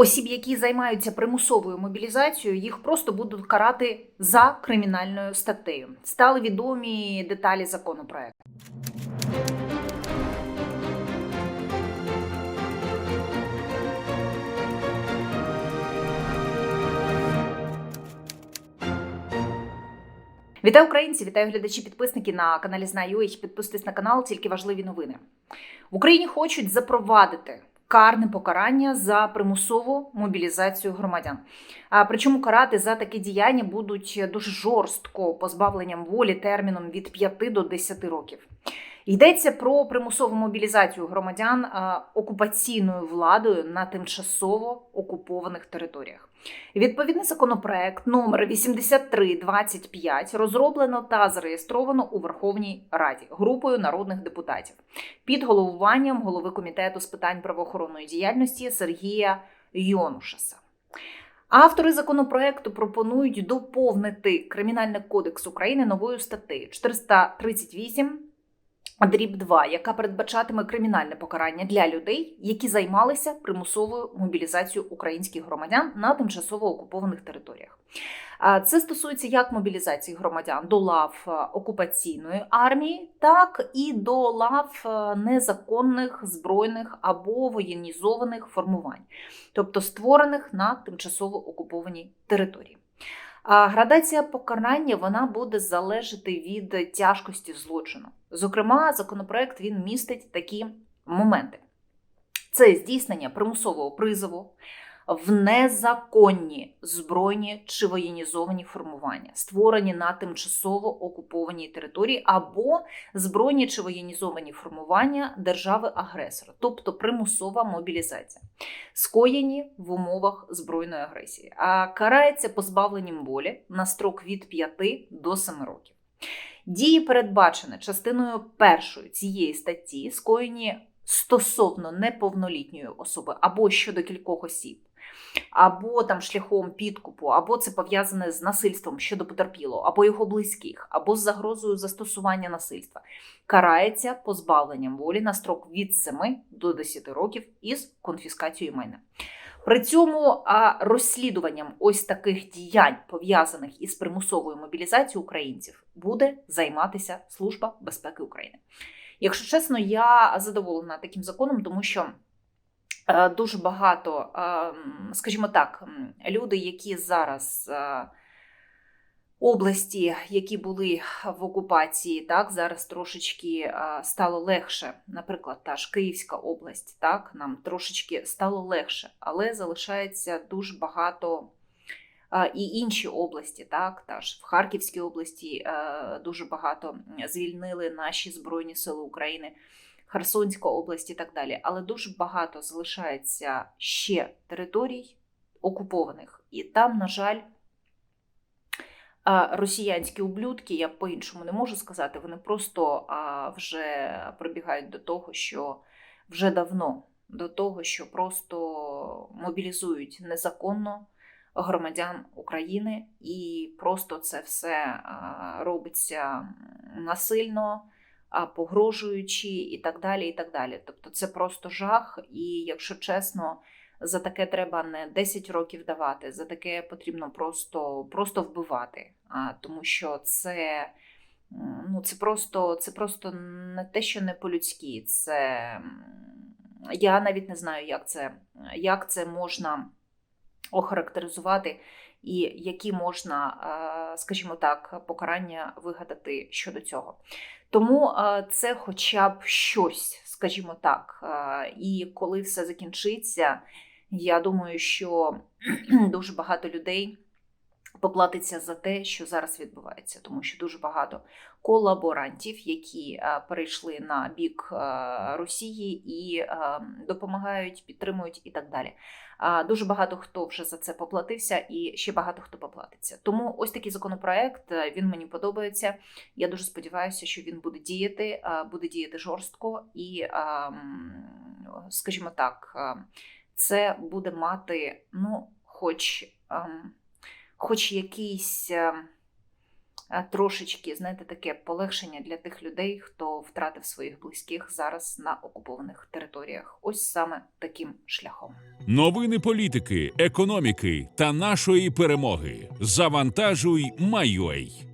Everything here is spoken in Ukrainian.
Осіб, які займаються примусовою мобілізацією, їх просто будуть карати за кримінальною статтею. Стали відомі деталі законопроекту. Вітаю українці, вітаю глядачі, підписники на каналі Знаю.ua. Підписуйтесь на канал, тільки важливі новини. В Україні хочуть запровадити карне покарання за примусову мобілізацію громадян. А причому карати за такі діяння будуть дуже жорстко позбавленням волі терміном від 5 до 10 років. Йдеться про примусову мобілізацію громадян окупаційною владою на тимчасово окупованих територіях. Відповідний законопроект номер 8325 розроблено та зареєстровано у Верховній Раді групою народних депутатів під головуванням голови комітету з питань правоохоронної діяльності Сергія Йонушаса. Автори законопроекту пропонують доповнити Кримінальний кодекс України новою статтею 438 дріб 2, яка передбачатиме кримінальне покарання для людей, які займалися примусовою мобілізацією українських громадян на тимчасово окупованих територіях. Це стосується як мобілізації громадян до лав е, окупаційної армії, так і до лав е, незаконних збройних або воєнізованих формувань, тобто створених на тимчасово окупованій території. Градація покарання вона буде залежати від тяжкості злочину. Зокрема, законопроект він містить такі моменти: це здійснення примусового призову в незаконні збройні чи воєнізовані формування, створені на тимчасово окупованій території, або збройні чи воєнізовані формування держави-агресора, тобто примусова мобілізація, скоєні в умовах збройної агресії, а карається позбавленням волі на строк від 5 до 7 років. Дії, передбачені частиною першої цієї статті, скоєні стосовно неповнолітньої особи або щодо кількох осіб, або там шляхом підкупу, або це пов'язане з насильством щодо потерпілого, або його близьких, або з загрозою застосування насильства, карається позбавленням волі на строк від 7 до 10 років із конфіскацією майна. При цьому розслідуванням ось таких діянь, пов'язаних із примусовою мобілізацією українців, буде займатися Служба безпеки України. Якщо чесно, я задоволена таким законом, тому що е, дуже багато, е, скажімо так, люди, які зараз е, області, які були в окупації, так зараз трошечки стало легше. Наприклад, та ж Київська область, так нам трошечки стало легше, але залишається дуже багато. І інші області, так, та ж в Харківській області е, дуже багато звільнили наші Збройні Сили України, Херсонська область і так далі. Але дуже багато залишається ще територій окупованих. І там, на жаль, росіянські ублюдки, я по-іншому не можу сказати, вони просто вже прибігають до того, що вже давно до того, що просто мобілізують незаконно громадян України, і просто це все робиться насильно, погрожуючи і так далі. і так далі. Тобто це просто жах, і якщо чесно. За таке треба не 10 років давати, за таке потрібно просто просто вбивати. А, Тому що це ну, це, просто, це просто не те, що не по-людськи. Це я навіть не знаю, як це, як це можна охарактеризувати, і які можна, скажімо так, покарання вигадати щодо цього. Тому це хоча б щось, скажімо так. І коли все закінчиться, я думаю, що дуже багато людей поплатиться за те, що зараз відбувається, тому що дуже багато колаборантів, які е, перейшли на бік е, Росії і е, допомагають, підтримують і так далі. Дуже багато хто вже за це поплатився, і ще багато хто поплатиться. Тому ось такий законопроект він мені подобається. Я дуже сподіваюся, що він буде діяти, буде діяти жорстко і, е, скажімо так, це буде мати, ну, хоч, ем, хоч якийсь, ем, е, трошечки, знаєте, таке полегшення для тих людей, хто втратив своїх близьких зараз на окупованих територіях. Ось саме таким шляхом. Новини політики, економіки та нашої перемоги. Завантажуй, Майой.